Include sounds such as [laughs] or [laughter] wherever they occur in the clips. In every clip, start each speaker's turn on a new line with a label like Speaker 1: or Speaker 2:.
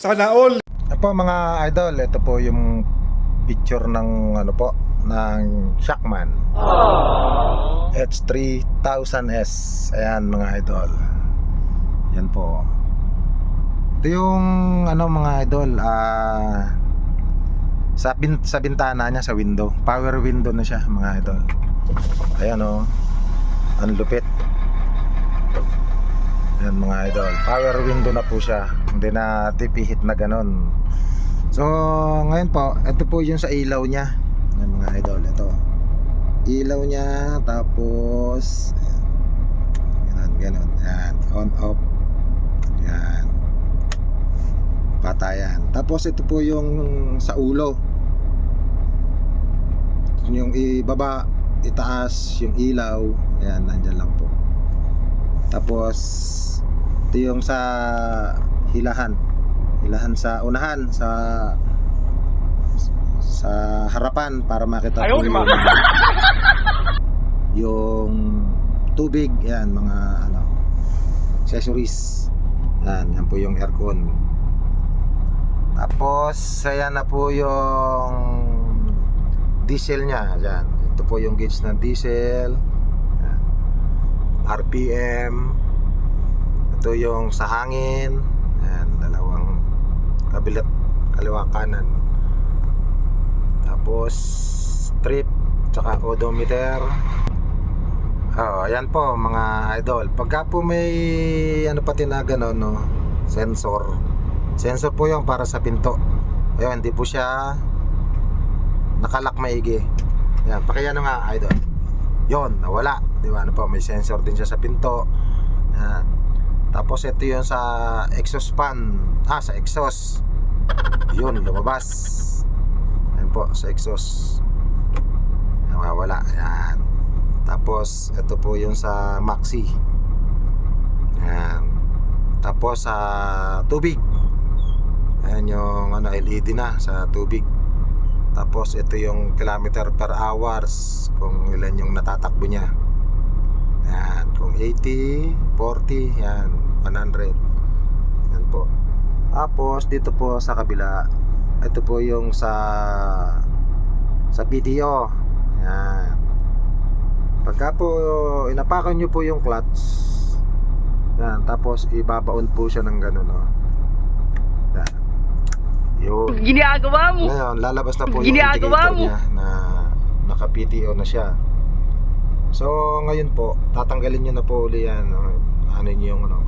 Speaker 1: Sana all.
Speaker 2: Ito po mga idol, ito po yung picture ng ano po ng Shockman. H3000S. Ayan mga idol. Yan po. Ito yung ano mga idol, ah sa bin, sa bintana niya sa window. Power window na siya mga idol. Ayan oh. Ang lupit. Ayan mga idol. Power window na po siya. Hindi na tipihit na ganon. So, ngayon po, ito po yung sa ilaw niya. Ayan mga idol, ito. Ilaw niya, tapos ganon, ganon. Ayan, on, off. Ayan. Patayan. Tapos ito po yung sa ulo. Yung ibaba, itaas, yung ilaw. Ayan, nandyan lang po. Tapos, ito yung sa hilahan. Hilahan sa unahan, sa sa harapan para makita po yung, [laughs] yung tubig, yan mga ano accessories. Yan, yan po yung aircon. Tapos, ayan na po yung diesel niya. Yan. Ito po yung gauge ng diesel. RPM. Ito yung sa hangin. Yan, dalawang kabilat, kaliwa kanan. Tapos, strip, tsaka odometer. Oh, ayan po mga idol. Pagka po may ano pati na gano'n, no, sensor. Sensor po 'yung para sa pinto. Ayun, hindi po siya nakalak maigi. Yan, pakiyan nga idol. 'Yon, nawala. Di ba? Ano po, may sensor din siya sa pinto. Yan. Tapos ito 'yung sa exhaust fan. Ah, sa exhaust. 'Yun, lumabas. Yan po, sa exhaust. Nawawala. Yan. Tapos ito po yung sa Maxi. Ayan. Tapos sa tubig. Ayan yung ano, LED na sa tubig. Tapos ito yung kilometer per hours kung ilan yung natatakbo niya. Ayan, kung 80, 40, yan, 100. Yan po. Tapos dito po sa kabila, ito po yung sa sa video. Ayan. Pagka po inapakan nyo po yung clutch yan, tapos ibabaon po siya ng gano'n no? yan yun
Speaker 3: Ginagawa mo.
Speaker 2: ngayon lalabas na po yung indicator
Speaker 3: mo.
Speaker 2: niya na naka PTO na siya so ngayon po tatanggalin nyo na po uli yan no? ano nyo yung ano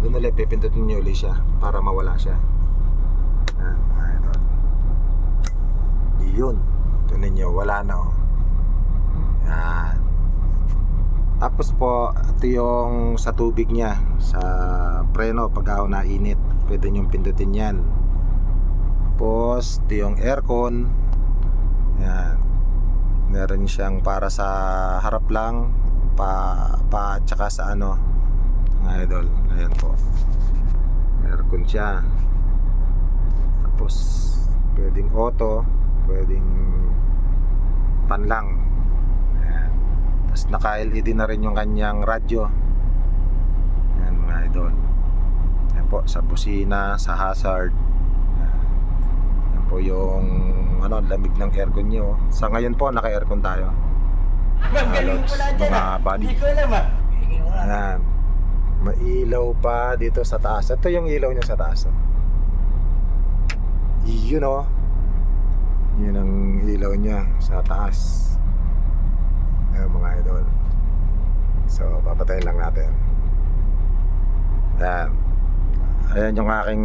Speaker 2: doon ulit pipindutin nyo uli siya para mawala siya yan, ayun yun ito ninyo wala na oh yan. Tapos po, ito yung sa tubig niya, sa preno pag ako nainit. Pwede nyo pindutin yan. Tapos, ito yung aircon. Yan. Meron siyang para sa harap lang, pa, pa tsaka sa ano, mga idol. Ayan po. Aircon siya. Tapos, pwedeng auto, pwedeng pan lang. Ayan. Tapos naka-LED na rin yung kanyang radyo. Ayan mga idol. Ayan po, sa busina, sa hazard. Po yung ano, lamig ng aircon nyo. Sa ngayon po, naka-aircon tayo. Halos mga body. Ayan. Mailaw pa dito sa taas. Ito yung ilaw niya sa taas. Oh. Yun oh. Yun ang ilaw niya sa taas. Ayan mga idol. So, papatayin lang natin. Ayan. Ayan yung aking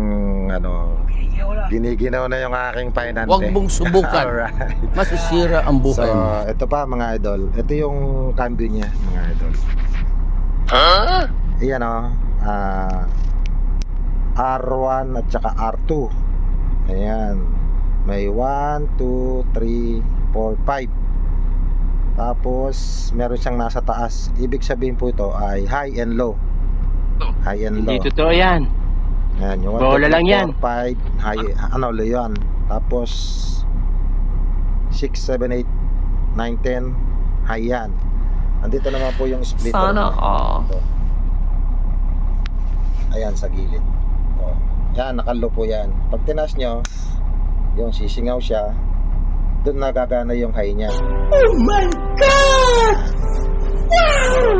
Speaker 2: ano, giniginaw na yung aking pinante.
Speaker 4: Huwag mong subukan. [laughs]
Speaker 2: Alright.
Speaker 4: Masisira ang
Speaker 2: So,
Speaker 4: buhay mo.
Speaker 2: ito pa mga idol. Ito yung cambio niya, mga idol. Iyan o. ah, R1 at saka R2. Ayan. May 1, 2, 3, 4, 5. Tapos, meron siyang nasa taas. Ibig sabihin po ito ay high and low. High and low.
Speaker 3: Hindi totoo yan.
Speaker 2: Ayan, yung 1,
Speaker 3: Bola
Speaker 2: 2,
Speaker 3: lang
Speaker 2: 3,
Speaker 3: yan.
Speaker 2: 4, 5, high, ano, yan. Tapos, 6, 7, 8, 9, 10, high yan. Andito naman po yung splitter.
Speaker 5: Sana all.
Speaker 2: Ito. Ayan, sa gilid. Ito. Yan, nakalo po yan. Pag tinas nyo, yung sisingaw siya, doon nagagana yung high niya.
Speaker 4: Oh my God!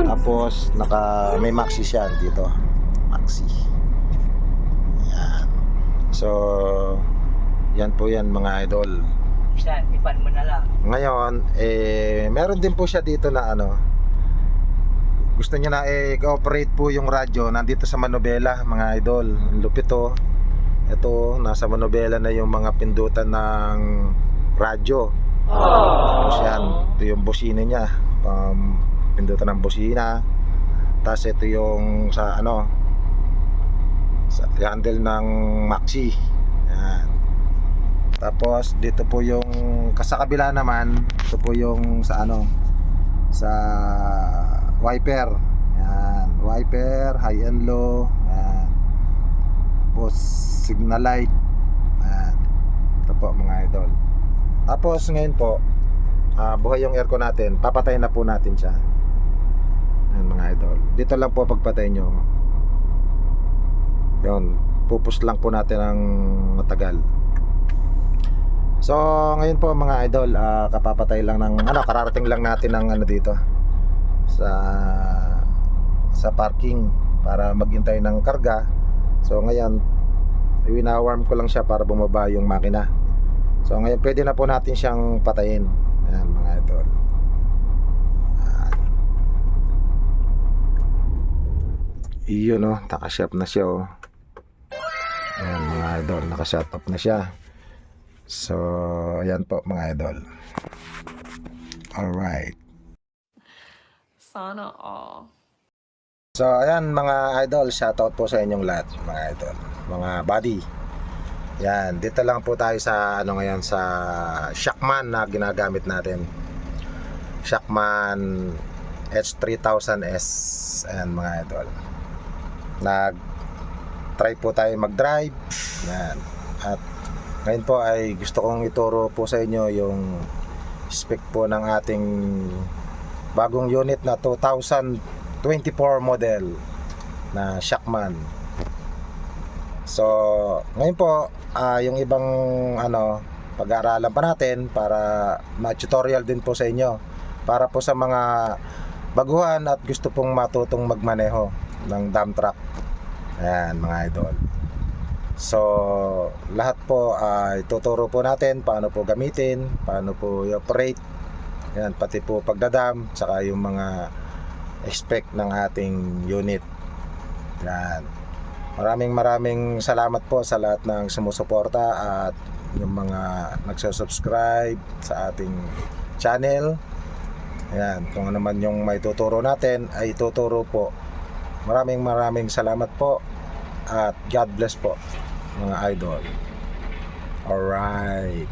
Speaker 2: Tapos, naka, may maxi siya dito. Maxi. So, yan po yan mga idol.
Speaker 1: Isa, ipan mo na lang.
Speaker 2: Ngayon, eh, meron din po siya dito na ano, gusto niya na eh, operate po yung radyo nandito sa Manobela, mga idol. Ang Lupit to. Ito, nasa Manobela na yung mga pindutan ng radyo. Tapos yan, ito yung busina niya. Um, pindutan ng busina. Tapos ito yung sa ano, sa handle ng Maxi. Yan. Tapos dito po yung sa kabila naman, ito po yung sa ano sa wiper. Yan, wiper, high and low. Yan. Tapos signal light. Yan. Ito po mga idol. Tapos ngayon po, ah, buhay yung aircon natin. Papatayin na po natin siya. Yan mga idol. Dito lang po pagpatay nyo. Yun, pupus lang po natin ng matagal. So, ngayon po mga idol, ah, kapapatay lang ng ano, kararating lang natin ng ano dito sa sa parking para maghintay ng karga. So, ngayon winawarm ko lang siya para bumaba yung makina. So, ngayon pwede na po natin siyang patayin. Ayan mga idol. Iyon oh, nakashop na siya oh. Ayan mga idol, nakashut off na siya. So, ayan po mga idol. Alright.
Speaker 3: Sana all.
Speaker 2: So, ayan mga idol, shoutout po sa inyong lahat, mga idol. Mga buddy. Yan, dito lang po tayo sa ano ngayon sa Shockman na ginagamit natin. Shockman H3000S. Ayan mga idol. Nag try po tayo mag-drive. Yan. At ngayon po ay gusto kong ituro po sa inyo yung spec po ng ating bagong unit na 2024 model na Shockman. So, ngayon po, ah, yung ibang ano, pag-aaralan pa natin para ma-tutorial din po sa inyo. Para po sa mga baguhan at gusto pong matutong magmaneho ng dump truck. Ayan, mga idol. So, lahat po ay tuturo po natin paano po gamitin, paano po i-operate. Yan, pati po pagdadam, saka yung mga expect ng ating unit. Yan. Maraming maraming salamat po sa lahat ng sumusuporta at yung mga nagsusubscribe sa ating channel. Ayan, kung ano man yung may tuturo natin ay tuturo po. Maraming maraming salamat po at God bless po mga idol. Alright.